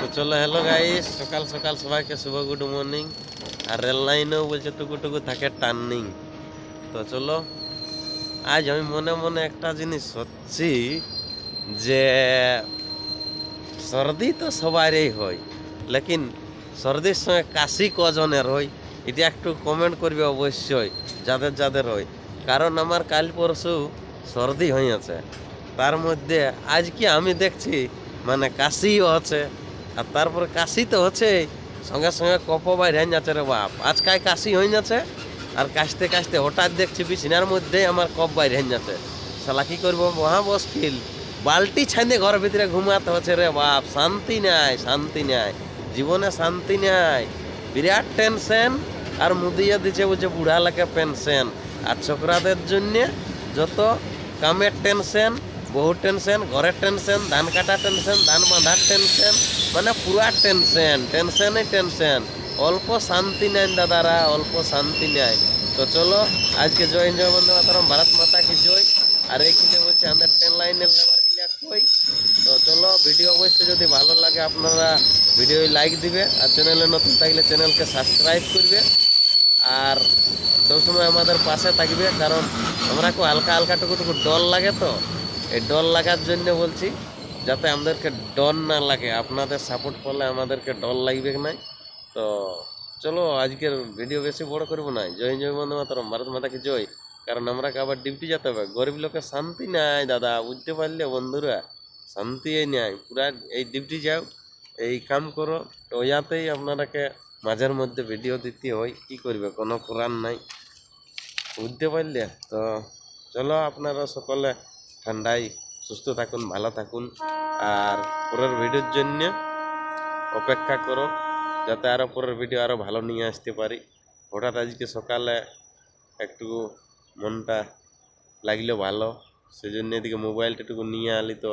তো চলো hello guys সকাল সকাল সবাইকে শুভ গুড মর্নিং আর রেল লাইনেও বলছে টুকু টুকু থাকে টার্নিং তো চলো, আজ আমি মনে মনে একটা জিনিস হচ্ছি যে সর্দি তো সবারই হয়, লেকিন সর্দির সঙ্গে কাশি কজনের হয়, এটা একটু কমেন্ট করবে অবশ্যই, যাদের যাদের হয়। কারণ আমার কাল পরশু সর্দি হয়ে আছে তার মধ্যে আজকে আমি দেখছি মানে কাশিও আছে আর তারপরে কাশি তো হচ্ছে সঙ্গে সঙ্গে কপ বাইরে যাচ্ছে রে বাপ। আজকাল কাশি হয়ে যাচ্ছে আর কাশতে কাশতে হঠাৎ দেখছি বিছানার মধ্যেই আমার কপ বাইরে যাচ্ছে। শালা কি করব? মহা মুশকিল। বালতি ছাইন্দে ঘরের ভিতরে ঘুমাতে হচ্ছে রে বাপ। শান্তি নাই শান্তি নাই। জীবনে শান্তি নাই। বিরাট টেনশন আর মুদিয়ে দিচ্ছে বলছে বুড়া লাগে পেনশন। আর ছোকরাদের জন্যে যত কামের টেনশন বহু টেনশন, ঘরের টেনশন, ধান কাটা টেনশন, ধান বাঁধার টেনশন মানে পুরা টেনশন টেনশনই টেনশন অল্প শান্তি নেন দাদারা অল্প শান্তি নেয় তো চলো, আজকে জয় জয় বন্ধু মাতারাম, ভারত মাতা কি জয়? আর এইখানে বলছে আমাদের ট্রেন লাইনের লেবার গিলা কই? তো চলো ভিডিও অবশ্যই যদি ভালো লাগে, আপনারা ভিডিও লাইক দিবে। আর চ্যানেলে নতুন থাকলে চ্যানেলকে সাবস্ক্রাইব করবে। আর সবসময় আমাদের পাশে থাকবে, কারণ আমরা খুব হালকা হালকা টুকু ডর লাগে তো। এই ডল লাগার জন্য বলছি যাতে আমাদেরকে ডর না লাগে, আপনাদের সাপোর্ট করলে আমাদেরকে ডর লাগবে না তো চলো, আজকের ভিডিও বেশি বড় করব না। জয় জয় বন্ধু মাতরম। ভারত মাতাকে জয়? কারণ আমরা আবার ডিউটি যেতে হবে। গরিব লোকের শান্তি নাই, দাদা। বুঝতে পারলে বন্ধুরা শান্তি নাই। পুরা এই ডিউটি যাও, এই কাম করো। তো ইয়াতেই আপনারাকে মাঝের মধ্যে ভিডিও দিতে হয়, কি করবে? কোনো করার নাই। বুঝতে পারলে? তো চলো, আপনারা সকলে ঠান্ডায় সুস্থ থাকুন, ভালো থাকুন। আর পরের ভিডিওর জন্য অপেক্ষা করো, যাতে আরও পরের ভিডিও আরও ভালো নিয়ে আসতে পারি। হঠাৎ আজকে সকালে একটু মনটা লাগল ভালো সেই সেজন্য এদিকে মোবাইলটা একটু নিয়ে আলি তো।